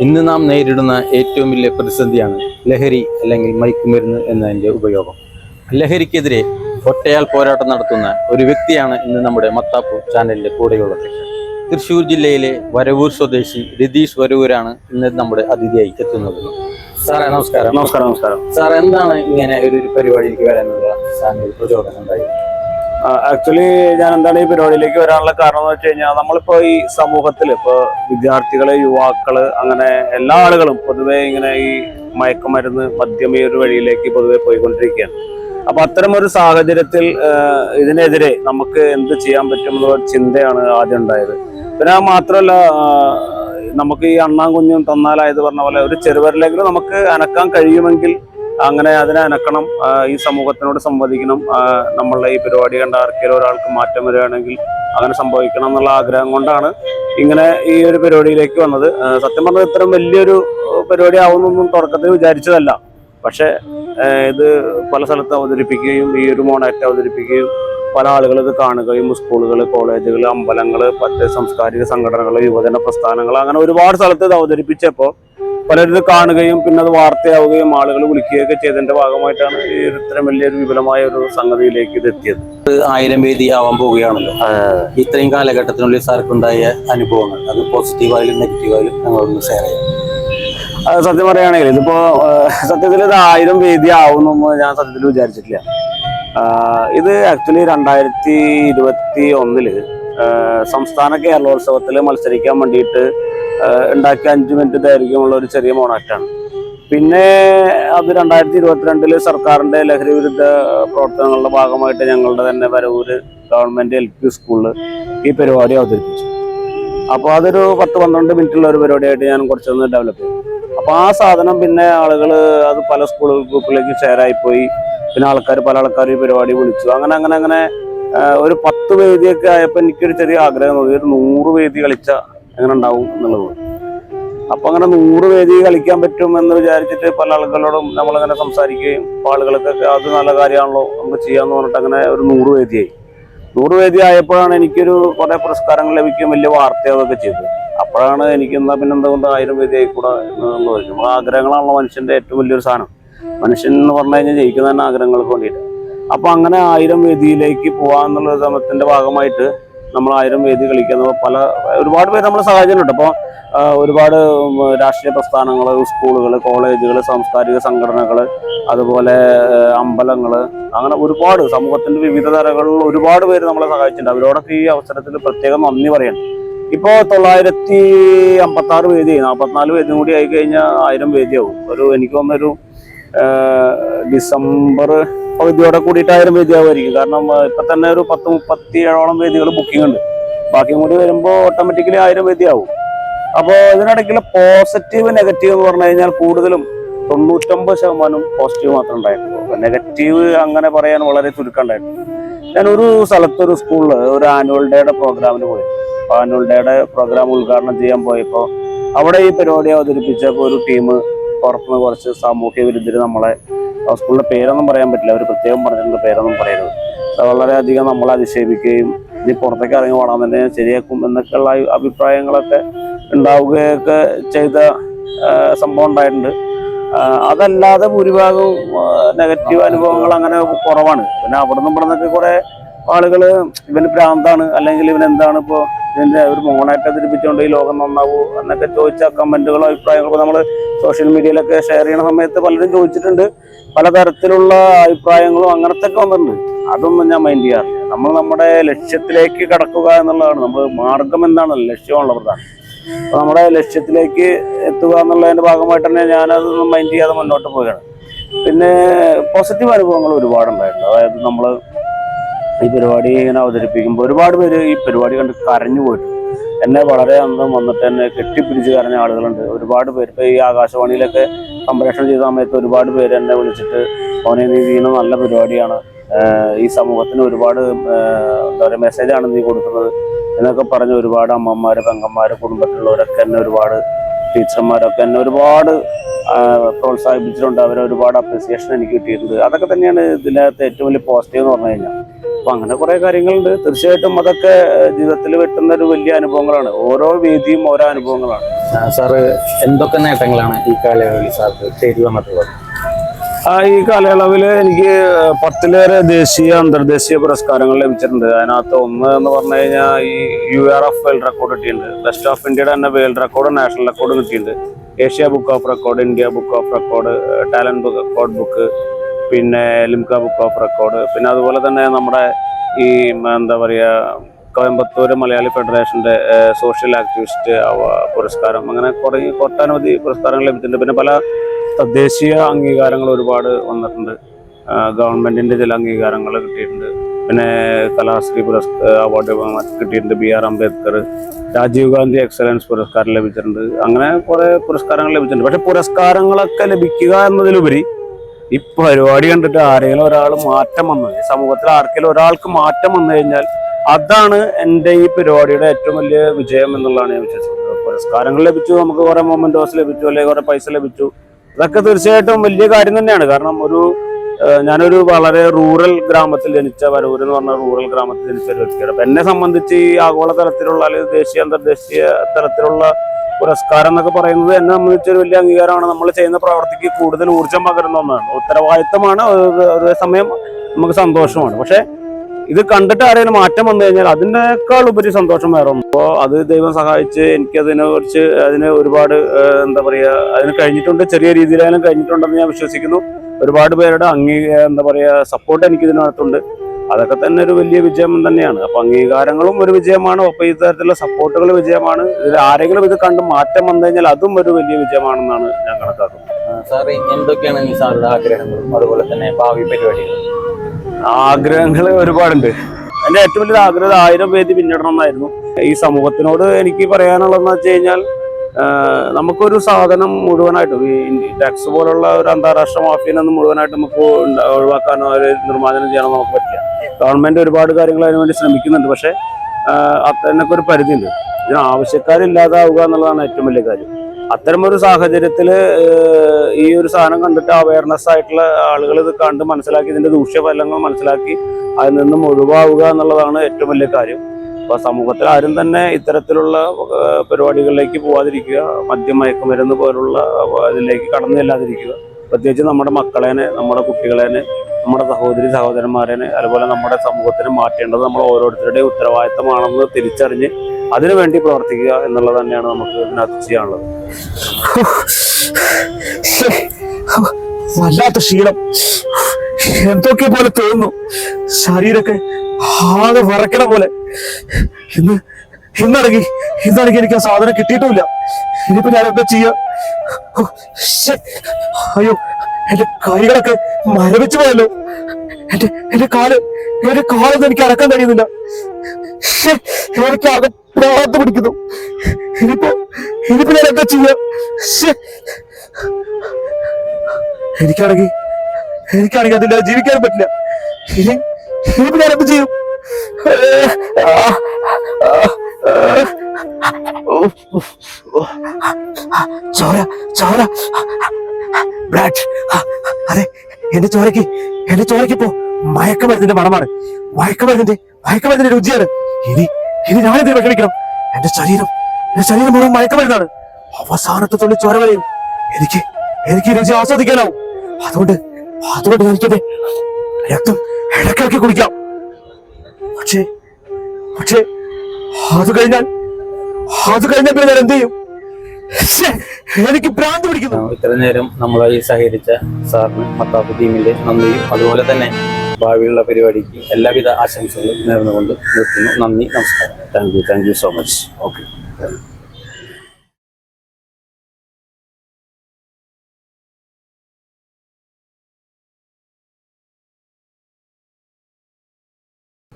ഇന്ന് നാം നേരിടുന്ന ഏറ്റവും വലിയ പ്രതിസന്ധിയാണ് ലഹരി അല്ലെങ്കിൽ മയക്കുമരുന്ന് എന്നതിന്റെ ഉപയോഗം. ലഹരിക്കെതിരെ ഒറ്റയാൽ പോരാട്ടം നടത്തുന്ന ഒരു വ്യക്തിയാണ് ഇന്ന് നമ്മുടെ മത്താപ്പു ചാനലിന്റെ കൂടെയുള്ളത്. തൃശ്ശൂർ ജില്ലയിലെ വരവൂർ സ്വദേശി രതീഷ് വരവൂരാണ് ഇന്ന് നമ്മുടെ അതിഥിയായി എത്തുന്നത്. സാറേ നമസ്കാരം. നമസ്കാരം നമസ്കാരം. സാർ എന്താണ് ഇങ്ങനെ ഒരു പരിപാടിയിലേക്ക് വരാനുള്ള സാറിന് പ്രചോദനം ഉണ്ടായത് ആക്ച്വലി ഞാൻ എന്താണ് ഈ പരിപാടിയിലേക്ക് വരാനുള്ള കാരണം എന്ന് വെച്ച് കഴിഞ്ഞാൽ നമ്മളിപ്പോ ഈ സമൂഹത്തിൽ ഇപ്പൊ വിദ്യാർത്ഥികൾ യുവാക്കൾ അങ്ങനെ എല്ലാ ആളുകളും പൊതുവെ ഇങ്ങനെ ഈ മയക്കുമരുന്ന് മദ്യം ഈ ഒരു വഴിയിലേക്ക് പൊതുവെ പോയിക്കൊണ്ടിരിക്കുകയാണ്. അപ്പൊ അത്തരം ഒരു സാഹചര്യത്തിൽ ഇതിനെതിരെ നമുക്ക് എന്ത് ചെയ്യാൻ പറ്റും എന്നുള്ള ചിന്തയാണ് ആദ്യം ഉണ്ടായത്. പിന്നെ മാത്രമല്ല നമുക്ക് ഈ അണ്ണാൻ കുഞ്ഞും തന്നാലായത് പറഞ്ഞ പോലെ ഒരു ചെറുവരിലെങ്കിലും നമുക്ക് അനക്കാൻ കഴിയുമെങ്കിൽ അങ്ങനെ അതിനെ അനക്കണം ഈ സമൂഹത്തിനോട് സംവദിക്കണം നമ്മളുടെ ഈ പരിപാടി കണ്ട ആർക്കെങ്കിലും ഒരാൾക്ക് മാറ്റം വരികയാണെങ്കിൽ അങ്ങനെ സംഭവിക്കണം എന്നുള്ള ആഗ്രഹം കൊണ്ടാണ് ഇങ്ങനെ ഈ ഒരു പരിപാടിയിലേക്ക് വന്നത്. സത്യം പറഞ്ഞാൽ ഇത്തരം വലിയൊരു പരിപാടി ആവുന്നൊന്നും തുടക്കത്തിൽ വിചാരിച്ചതല്ല. പക്ഷേ ഇത് പല സ്ഥലത്ത് അവതരിപ്പിക്കുകയും ഈ ഒരു മോണാക്ട് അവതരിപ്പിക്കുകയും പല ആളുകൾ ഇത് കാണുകയും സ്കൂളുകൾ കോളേജുകൾ അമ്പലങ്ങൾ മറ്റ് സാംസ്കാരിക സംഘടനകൾ യുവജന പ്രസ്ഥാനങ്ങൾ അങ്ങനെ ഒരുപാട് സ്ഥലത്ത് ഇത് അവതരിപ്പിച്ചപ്പോൾ പലരും കാണുകയും പിന്നെ അത് വാർത്തയാവുകയും ആളുകൾ വിളിക്കുകയൊക്കെ ചെയ്തതിന്റെ ഭാഗമായിട്ടാണ് ഇത്രയും വലിയൊരു വിപുലമായ ഒരു സംഗതിയിലേക്ക് ഇത് എത്തിയത്. ആയിരം വേദി ആവാൻ പോവുകയാണല്ലോ. ഇത്രയും കാലഘട്ടത്തിനുള്ളിൽ സാർക്കുണ്ടായ അനുഭവങ്ങൾ അത് പോസിറ്റീവായാലും നെഗറ്റീവായാലും ഞങ്ങളൊന്ന് ഷെയർ ചെയ്യാം. അത് സത്യം പറയുകയാണെങ്കിൽ ഇതിപ്പോ സത്യത്തിൽ ഇത് ആയിരം വേദി ആവുമെന്നൊന്നും ഞാൻ സത്യത്തിൽ വിചാരിച്ചിട്ടില്ല. ഇത് ആക്ച്വലി രണ്ടായിരത്തി ഇരുപത്തി ഒന്നിൽ സംസ്ഥാന കേരളോത്സവത്തിൽ മത്സരിക്കാൻ വേണ്ടിയിട്ട് ഉണ്ടാക്കിയ അഞ്ച് മിനിറ്റ് ദൈർഘ്യമുള്ള ഒരു ചെറിയ മോണാക്റ്റാണ് പിന്നെ അത് രണ്ടായിരത്തി ഇരുപത്തിരണ്ടിൽ സർക്കാരിന്റെ ലഹരി വിരുദ്ധ പ്രവർത്തനങ്ങളുടെ ഭാഗമായിട്ട് ഞങ്ങളുടെ തന്നെ വരവൂര് ഗവൺമെന്റ് എൽ പി സ്കൂളിൽ ഈ പരിപാടി അവതരിപ്പിച്ചു. അപ്പോൾ അതൊരു പത്ത് പന്ത്രണ്ട് മിനിറ്റുള്ള ഒരു പരിപാടിയായിട്ട് ഞാൻ കുറച്ചൊന്ന് ഡെവലപ്പ് ചെയ്തു. അപ്പോൾ ആ സാധനം പിന്നെ ആളുകൾ അത് പല സ്കൂൾ ഗ്രൂപ്പിലേക്ക് ഷെയർ ആയിപ്പോയി പിന്നെ ആൾക്കാർ പല ആൾക്കാർ ഈ പരിപാടി വിളിച്ചു. അങ്ങനെ അങ്ങനെ അങ്ങനെ ഒരു പത്ത് വേദിയൊക്കെ ആയപ്പോൾ എനിക്കൊരു ചെറിയ ആഗ്രഹം തോന്നി. ഒരു നൂറ് വേദി കളിച്ച എങ്ങനെ ഉണ്ടാവും എന്നുള്ളത്. അപ്പൊ അങ്ങനെ നൂറ് വേദി കളിക്കാൻ പറ്റും എന്ന് വിചാരിച്ചിട്ട് പല ആളുകളോടും നമ്മളങ്ങനെ സംസാരിക്കുകയും ആളുകൾക്കൊക്കെ അത് നല്ല കാര്യമാണല്ലോ നമുക്ക് ചെയ്യാന്ന് പറഞ്ഞിട്ട് അങ്ങനെ ഒരു നൂറ് വേദിയായി നൂറ് വേദി ആയപ്പോഴാണ് എനിക്കൊരു കുറെ പുരസ്കാരങ്ങൾ ലഭിക്കുകയും വലിയ വാർത്തയാവുകയൊക്കെ ചെയ്തത്. അപ്പോഴാണ് എനിക്ക് എന്നാ പിന്നെ എന്തുകൊണ്ട് ആയിരം വേദി ആയിക്കൂടാ എന്നുള്ളത് നമ്മൾ ആഗ്രഹങ്ങളാണല്ലോ മനുഷ്യന്റെ ഏറ്റവും വലിയൊരു സാധനം. മനുഷ്യൻ എന്ന് പറഞ്ഞു കഴിഞ്ഞാൽ ജയിക്കുന്ന തന്നെ ആഗ്രഹങ്ങൾക്ക് വേണ്ടിയിട്ട്. അപ്പൊ അങ്ങനെ ആയിരം വേദിയിലേക്ക് പോവാന്നുള്ള സമയത്തിന്റെ ഭാഗമായിട്ട് നമ്മൾ ആയിരം വേദി കളിക്കുന്ന പല ഒരുപാട് പേര് നമ്മൾ സഹായിച്ചിട്ടുണ്ട്. അപ്പോൾ ഒരുപാട് രാഷ്ട്രീയ പ്രസ്ഥാനങ്ങൾ സ്കൂളുകൾ കോളേജുകൾ സാംസ്കാരിക സംഘടനകൾ അതുപോലെ അമ്പലങ്ങൾ അങ്ങനെ ഒരുപാട് സമൂഹത്തിന്റെ വിവിധ തരങ്ങളിൽ ഒരുപാട് പേര് നമ്മളെ സഹായിച്ചിട്ടുണ്ട്. അവരോടൊക്കെ ഈ അവസരത്തിൽ പ്രത്യേകം നന്ദി പറയണം. ഇപ്പോൾ തൊള്ളായിരത്തി അമ്പത്തി ആറ് വേദി നാൽപ്പത്തിനാല് വേദിയും കൂടി ആയി കഴിഞ്ഞാൽ ആയിരം വേദിയാവും ഒരു എനിക്ക് തോന്നുന്നൊരു ഡിസംബർ പകുതിയോടെ കൂടിയിട്ട് ആയിരം വേദിയാവുമായിരിക്കും. കാരണം ഇപ്പൊ തന്നെ ഒരു പത്ത് മുപ്പത്തി ഏഴോളം വേദികൾ ബുക്കിംഗ് ഉണ്ട് ബാക്കിയും കൂടി വരുമ്പോൾ ഓട്ടോമാറ്റിക്കലി ആയിരം വേദിയാവും. അപ്പോൾ ഇതിനിടയ്ക്കുള്ള പോസിറ്റീവ് നെഗറ്റീവ് എന്ന് പറഞ്ഞു കഴിഞ്ഞാൽ കൂടുതലും തൊണ്ണൂറ്റൊമ്പത് ശതമാനം പോസിറ്റീവ് മാത്രമേ ഉണ്ടായിട്ടുള്ളൂ. നെഗറ്റീവ് അങ്ങനെ പറയാൻ വളരെ ചുരുക്കം ഉണ്ടായിരുന്നു ഞാൻ ഒരു സ്ഥലത്ത് ഒരു ഒരു ആനുവൽ ഡേയുടെ പ്രോഗ്രാമിന് പോയി. അപ്പോൾ ആനുവൽ ഡേയുടെ പ്രോഗ്രാം ഉദ്ഘാടനം ചെയ്യാൻ പോയപ്പോൾ അവിടെ ഈ പരിപാടി അവതരിപ്പിച്ചപ്പോൾ ഒരു ടീം പുറത്തുനിന്ന് കുറച്ച് സാമൂഹ്യ വിരുദ്ധർ നമ്മളെ ആ സ്കൂളിന്റെ പേരൊന്നും പറയാൻ പറ്റില്ല. അവർ പ്രത്യേകം പറഞ്ഞിട്ടുണ്ട് പേരൊന്നും പറയരുത്. വളരെയധികം നമ്മളെ അധിക്ഷേപിക്കുകയും ഇനി പുറത്തേക്ക് ഇറങ്ങി പോകണം തന്നെ ശരിയാക്കും എന്നൊക്കെയുള്ള അഭിപ്രായങ്ങളൊക്കെ ഉണ്ടാവുകയൊക്കെ ചെയ്ത സംഭവം ഉണ്ടായിട്ടുണ്ട്. അതല്ലാതെ ഭൂരിഭാഗവും നെഗറ്റീവ് അനുഭവങ്ങൾ അങ്ങനെ കുറവാണ്. പിന്നെ അവിടെ നിന്നും ഇവിടെ നിന്നൊക്കെ കുറെ ആളുകൾ ഇവന് ഭ്രാന്താണ് അല്ലെങ്കിൽ ഇവൻ എന്താണ് ഇപ്പോൾ ഇതിന്റെ ഒരു മോണായിട്ട് അവതരിപ്പിച്ചുകൊണ്ട് ഈ ലോകം നന്നാവൂ എന്നൊക്കെ ചോദിച്ച കമന്റുകളോ അഭിപ്രായങ്ങളോ നമ്മൾ സോഷ്യൽ മീഡിയയിലൊക്കെ ഷെയർ ചെയ്യുന്ന സമയത്ത് പലരും ചോദിച്ചിട്ടുണ്ട്. പലതരത്തിലുള്ള അഭിപ്രായങ്ങളും അങ്ങനത്തെ ഒക്കെ വന്നിട്ടുണ്ട്. അതൊന്നും ഞാൻ മൈൻഡ് ചെയ്യാറില്ല. നമ്മൾ നമ്മുടെ ലക്ഷ്യത്തിലേക്ക് കടക്കുക എന്നുള്ളതാണ്. നമ്മൾ മാർഗം എന്താണ്? ലക്ഷ്യമുള്ള പ്രധാനം. അപ്പൊ നമ്മുടെ ലക്ഷ്യത്തിലേക്ക് എത്തുക എന്നുള്ളതിന്റെ ഭാഗമായിട്ട് തന്നെ ഞാനതൊന്നും മൈൻഡ് ചെയ്യാതെ മുന്നോട്ട് പോവുകയാണ്. പിന്നെ പോസിറ്റീവ് അനുഭവങ്ങൾ ഒരുപാടുണ്ടായിട്ടുണ്ട്. അതായത് നമ്മൾ ഈ പരിപാടി ഇങ്ങനെ അവതരിപ്പിക്കുമ്പോൾ ഒരുപാട് പേര് ഈ പരിപാടി കണ്ട് കരഞ്ഞു പോയിട്ടുണ്ട്. എന്നെ വളരെ അന്തം വന്നിട്ട് എന്നെ കെട്ടിപ്പിടിച്ച് കരഞ്ഞ ആളുകളുണ്ട്. ഒരുപാട് പേര് ഇപ്പൊ ഈ ആകാശവാണിയിലൊക്കെ സംപ്രേഷണം ചെയ്ത സമയത്ത് ഒരുപാട് പേര് എന്നെ വിളിച്ചിട്ട് മോനെ നീ ചെയ്യുന്ന നല്ല പരിപാടിയാണ്. ഈ സമൂഹത്തിന് ഒരുപാട് എന്താ പറയുക മെസ്സേജാണ് നീ കൊടുക്കുന്നത്. എന്നൊക്കെ പറഞ്ഞ് ഒരുപാട് അമ്മമാര് പെങ്ങന്മാര് കുടുംബത്തിലുള്ളവരൊക്കെ എന്നെ ഒരുപാട് ടീച്ചർമാരൊക്കെ എന്നെ ഒരുപാട് പ്രോത്സാഹിപ്പിച്ചിട്ടുണ്ട്. അവരെ ഒരുപാട് അപ്രിസിയേഷൻ എനിക്ക് കിട്ടിയിട്ടുണ്ട്. അതൊക്കെ തന്നെയാണ് ഇതിനകത്ത് ഏറ്റവും വലിയ പോസിറ്റീവ് എന്ന് പറഞ്ഞു കഴിഞ്ഞാൽ. അപ്പൊ അങ്ങനെ കുറെ കാര്യങ്ങളുണ്ട്. തീർച്ചയായിട്ടും അതൊക്കെ ജീവിതത്തിൽ വെട്ടുന്ന ഒരു വലിയ അനുഭവങ്ങളാണ്. ഓരോ വേദിയും ഓരോ അനുഭവങ്ങളാണ്. സാറ് എന്തൊക്കെ നേട്ടങ്ങളാണ് ഈ കാലയളവിൽ സാർക്ക് തേടി വന്നിട്ടുള്ളത്? ആ ഈ കാലയളവിൽ എനിക്ക് പത്തിലേറെ ദേശീയ അന്തർദേശീയ പുരസ്കാരങ്ങൾ ലഭിച്ചിട്ടുണ്ട്. അതിനകത്ത് ഒന്ന് എന്ന് പറഞ്ഞു കഴിഞ്ഞാൽ ഈ U R F world record കിട്ടിയിട്ടുണ്ട്. ബെസ്റ്റ് ഓഫ് ഇന്ത്യയുടെ തന്നെ വേൾഡ് റെക്കോർഡ് നാഷണൽ റെക്കോർഡ് കിട്ടിയിട്ടുണ്ട്. Asia book of record India book of record talent record book പിന്നെ ലിംക ബുക്ക് ഓഫ് റെക്കോർഡ്. പിന്നെ അതുപോലെ തന്നെ നമ്മുടെ ഈ എന്താ പറയുക കോയമ്പത്തൂർ മലയാളി ഫെഡറേഷന്റെ സോഷ്യൽ ആക്ടിവിസ്റ്റ് പുരസ്കാരം. അങ്ങനെ കുറേ ഒട്ടനവധി പുരസ്കാരങ്ങൾ ലഭിച്ചിട്ടുണ്ട്. പിന്നെ പല തദ്ദേശീയ അംഗീകാരങ്ങൾ ഒരുപാട് വന്നിട്ടുണ്ട്. ഗവൺമെന്റിന്റെ ചില അംഗീകാരങ്ങൾ കിട്ടിയിട്ടുണ്ട്. പിന്നെ കലാശ്രീ പുരസ്കാര അവാർഡ് കിട്ടിയിട്ടുണ്ട് B R Ambedkar. Rajiv Gandhi excellence പുരസ്കാരം ലഭിച്ചിട്ടുണ്ട്. അങ്ങനെ കുറേ പുരസ്കാരങ്ങൾ ലഭിച്ചിട്ടുണ്ട്. പക്ഷെ പുരസ്കാരങ്ങളൊക്കെ ലഭിക്കുക എന്നതിലുപരി ഈ പരിപാടി കണ്ടിട്ട് ആരെങ്കിലും ഒരാൾ മാറ്റം വന്നു. ഈ സമൂഹത്തിൽ ആർക്കെങ്കിലും ഒരാൾക്ക് മാറ്റം വന്നു കഴിഞ്ഞാൽ അതാണ് എന്റെ ഈ പരിപാടിയുടെ ഏറ്റവും വലിയ വിജയം എന്നുള്ളതാണ് ഞാൻ വിശ്വസിക്കുന്നത്. പുരസ്കാരങ്ങൾ ലഭിച്ചു നമുക്ക് കുറെ മൊമെന്റോസ് ലഭിച്ചു അല്ലെങ്കിൽ കുറെ പൈസ ലഭിച്ചു. അതൊക്കെ തീർച്ചയായിട്ടും വലിയ കാര്യം തന്നെയാണ്. കാരണം ഒരു ഞാനൊരു വളരെ റൂറൽ ഗ്രാമത്തിൽ ജനിച്ച വരൂർ എന്ന് പറഞ്ഞ റൂറൽ ഗ്രാമത്തിൽ ജനിച്ച ഒരു വ്യക്തിയാണ്. അപ്പൊ എന്നെ സംബന്ധിച്ച് ഈ ആഗോള തലത്തിലുള്ള അല്ലെങ്കിൽ ദേശീയ അന്തർദേശീയ തലത്തിലുള്ള പുരസ്കാരം എന്നൊക്കെ പറയുന്നത് എന്നെ സംബന്ധിച്ച് ഒരു വലിയ അംഗീകാരമാണ്. നമ്മൾ ചെയ്യുന്ന പ്രവർത്തിക്ക് കൂടുതൽ ഊർജം പകരുന്ന ഒന്നാണ്. ഉത്തരവാദിത്തമാണ് ഒരു- ഒരു സമയം നമുക്ക് സന്തോഷമാണ്. പക്ഷെ ഇത് കണ്ടിട്ട് ആരെങ്കിലും മാറ്റം വന്നു കഴിഞ്ഞാൽ അതിനേക്കാൾ ഉപരി സന്തോഷം വേറെ അപ്പോൾ അത് ദൈവം സഹായിച്ച് എനിക്ക് അതിനെ കുറിച്ച് അതിന് ഒരുപാട് എന്താ പറയുക അതിന് കഴിഞ്ഞിട്ടുണ്ട്. ചെറിയ രീതിയിലായാലും കഴിഞ്ഞിട്ടുണ്ടെന്ന് ഞാൻ വിശ്വസിക്കുന്നു. ഒരുപാട് പേരുടെ അംഗീ എന്താ പറയുക സപ്പോർട്ട് എനിക്ക് ഇതിനകത്തുണ്ട് അതൊക്കെ തന്നെ ഒരു വലിയ വിജയം തന്നെയാണ്. അപ്പൊ അംഗീകാരങ്ങളും ഒരു വിജയമാണ്. ഒപ്പം ഇത്തരത്തിലുള്ള സപ്പോർട്ടുകൾ വിജയമാണ്. ഇതിൽ ആരെങ്കിലും ഇത് കണ്ട് മാറ്റം വന്നു കഴിഞ്ഞാൽ അതും ഒരു വലിയ വിജയമാണെന്നാണ് ഞാൻ കണക്കാക്കുന്നത്. സാർ എന്തൊക്കെയാണ് ഈ സാറുടെ ആഗ്രഹങ്ങളും? അതുപോലെ തന്നെ ഭാവി പരിപാടികൾ ആഗ്രഹങ്ങൾ ഒരുപാടുണ്ട്. എന്റെ ഏറ്റവും വലിയ ആഗ്രഹം ആയിരം വേദി പിന്നിടണം എന്നായിരുന്നു. ഈ സമൂഹത്തിനോട് എനിക്ക് പറയാനുള്ളതെന്ന് വെച്ച് കഴിഞ്ഞാൽ നമുക്കൊരു സാധനം മുഴുവനായിട്ടും ഈ ടാക്സ് പോലുള്ള ഒരു അന്താരാഷ്ട്ര മാഫിയനെ ഒന്നും മുഴുവനായിട്ട് നമുക്ക് ഒഴിവാക്കാനോ ഒരു നിർമ്മാർജനം ചെയ്യാനോ നമുക്ക് പറ്റില്ല. ഗവൺമെന്റ് ഒരുപാട് കാര്യങ്ങൾ അതിനു വേണ്ടി ശ്രമിക്കുന്നുണ്ട്. പക്ഷേ അതിനൊക്കെ ഒരു പരിധിയുണ്ട്. ഇതിന് ആവശ്യക്കാരില്ലാതാവുക എന്നുള്ളതാണ് ഏറ്റവും വലിയ കാര്യം. അത്തരമൊരു സാഹചര്യത്തിൽ ഈ ഒരു സാധനം കണ്ടിട്ട് അവയർനെസ് ആയിട്ടുള്ള ആളുകൾ ഇത് കണ്ട് മനസ്സിലാക്കി ഇതിന്റെ ദൂഷ്യഫലങ്ങൾ മനസ്സിലാക്കി അതിൽ നിന്നും ഒഴിവാവുക എന്നുള്ളതാണ് ഏറ്റവും വലിയ കാര്യം. അപ്പൊ സമൂഹത്തിൽ ആരും തന്നെ ഇത്തരത്തിലുള്ള പരിപാടികളിലേക്ക് പോവാതിരിക്കുക മദ്യം മയക്കുമരുന്ന് പോലുള്ള ഇതിലേക്ക് കടന്നു ചെല്ലാതിരിക്കുക. പ്രത്യേകിച്ച് നമ്മുടെ മക്കളേനെ നമ്മുടെ കുട്ടികളേനെ നമ്മുടെ സഹോദരി സഹോദരന്മാരേനെ അതുപോലെ നമ്മുടെ സമൂഹത്തിന് മാറ്റേണ്ടത് നമ്മൾ ഓരോരുത്തരുടെയും ഉത്തരവാദിത്തമാണെന്ന് തിരിച്ചറിഞ്ഞ് അതിനുവേണ്ടി പ്രവർത്തിക്കുക എന്നുള്ളത് തന്നെയാണ് നമുക്ക് ഇതിനകത്ത് ചെയ്യാനുള്ളത്. വല്ലാത്ത ശീലം എന്തൊക്കെ പോലെ തോന്നുന്നു. ശരീരമൊക്കെ ആകെ വിറക്കണ പോലെ. ഇന്ന് ഇന്നടങ്ങി ഇന്നടങ്ങി എനിക്ക് ആ സാധനം കിട്ടിയിട്ടുമില്ല. ഇനിയിപ്പോ ഞാൻ എന്താ ചെയ്യാ? അയ്യോ എന്റെ കൈകളൊക്കെ മരവിച്ചു പോയല്ലോ. എന്റെ എന്റെ കാൽ എന്റെ കാലൊന്നും എനിക്ക് അടക്കാൻ കഴിയുന്നില്ല. എനിക്ക് ആകെ പ്രാർത്ഥ പിടിക്കുന്നു. ഇനിയിപ്പോ ഇനിയിപ്പോ ഞാൻ എന്താ ചെയ്യാ. എനിക്കാണെങ്കിൽ എനിക്കാണെങ്കിൽ അതിന്റെ ജീവിക്കാൻ പറ്റില്ല. ഇനി ഇനിയിപ്പോ ഞാൻ എന്ത് ചെയ്യും. ചോര ചോര. ബ്രാഡ് അതെ എന്റെ ചോരക്ക് എന്റെ ചോരക്ക് ഇപ്പോ മയക്കമരുന്നിന്റെ മണമാണ്. മയക്കമരുന്നിന്റെ മയക്കമരുന്നിന്റെ രുചിയാണ്. ഇനി ഇനി ഞാനെന്തിനു വിഷമിക്കണം? എന്റെ ശരീരം എന്റെ ശരീരം മുഴുവൻ മയക്കമരുന്നാണ്. അവസാനത്തെ തുള്ളി ചോര വരെയും എനിക്ക് എനിക്ക് രുചി ആസ്വദിക്കാനാവും. അതുകൊണ്ട് അതുകൊണ്ട് എനിക്കെന്റെ രക്തം ഇടക്കിടക്ക് കുടിക്കാം പക്ഷേ പക്ഷേ അത് കഴിഞ്ഞാൽ അത് കഴിഞ്ഞാൽ പിന്നെ ഞാൻ എന്ത് ചെയ്യും? എനിക്ക് ഭ്രാന്ത് പിടിക്കുന്നു. ഇത്ര നേരം നമ്മളായി സഹകരിച്ച സാറിന് മത്താപ്പ് ടീമിന്റെ നന്ദിയും അതുപോലെ തന്നെ ഭാവിയുള്ള പരിപാടിക്ക് എല്ലാവിധ ആശംസകളും നേർന്നുകൊണ്ട് നിർത്തുന്നു. നന്ദി നമസ്കാരം. Thank you thank you so much okay